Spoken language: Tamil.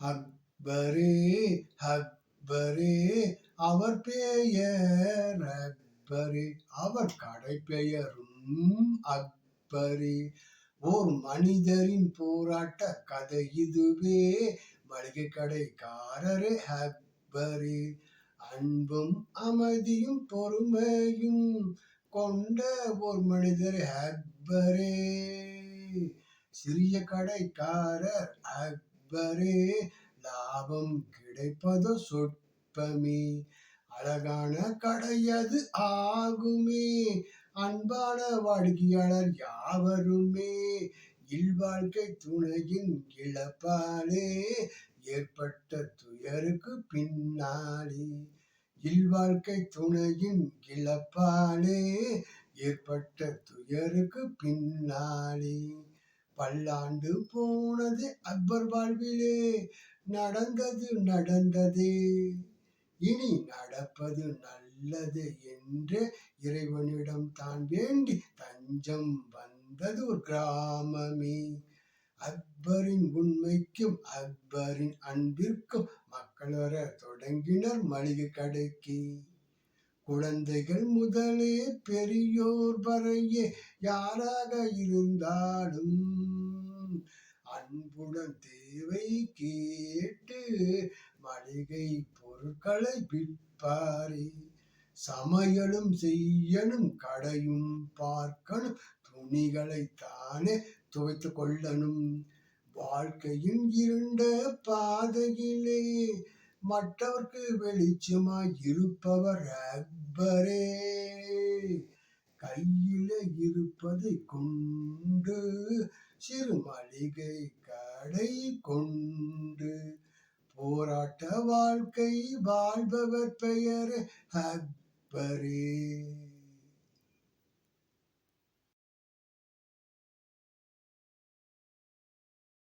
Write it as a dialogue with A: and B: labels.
A: அக்பரே அக்பரே அவர் பெயர் அக்பரே. அவர் கடை பெயரும் அக்பரே. ஓர் மனிதரின் போராட்ட கதை இதுவே. மளிகை கடைக்காரரே அக்பரே. அன்பும் அமைதியும் பொறுமையும் கொண்ட ஒரு மனிதர் அக்பரே. சிறிய கடைக்காரர் அக்பரே லாபம் கிடைப்பது சொற்பமே. அழகான கடையது ஆகுமே. அன்பான வாடிக்கையாளர் யாவருமே. இல்வாழ்க்கை துணையின் இழப்பாலே ஏற்பட்ட துயருக்கு பின்னாலே. இல்வாழ்க்கை துணையின் இழப்பாலே ஏற்பட்ட துயருக்கு பின்னாலே. பல்லாண்டு போனது அக்பர் வாழ்விலே. நடந்தது நடந்தது. இனி நடப்பது நல்லது என்று இறைவனிடம் தான் வேண்டி தஞ்சம் வந்தது ஒரு கிராமமே. அக்பரின் உண்மைக்கும் அக்பரின் அன்பிற்கும் மக்கள் வர தொடங்கினர் மளிகை கடைக்கு. குழந்தைகள் முதலே பெரியோர் வரையே யாராக இருந்தாலும் அன்புடன் தேவை கேட்டு மளிகை பொருட்களை விற்பாரே. சமையலும் செய்யணும் கடையும் பார்க்கணும் துணிகளை தானே துவைத்து கொள்ளணும். வாழ்க்கையின் இருண்ட பாதையிலே மற்றவர்க்கு வெளிச்சமாய் இருப்பவர் அக்பரே. கையில இருப்பதை கொண்டு சிறு மளிகை கடை கொண்டு போராட்ட வாழ்க்கை வாழ்பவர் பெயர் அக்பரே.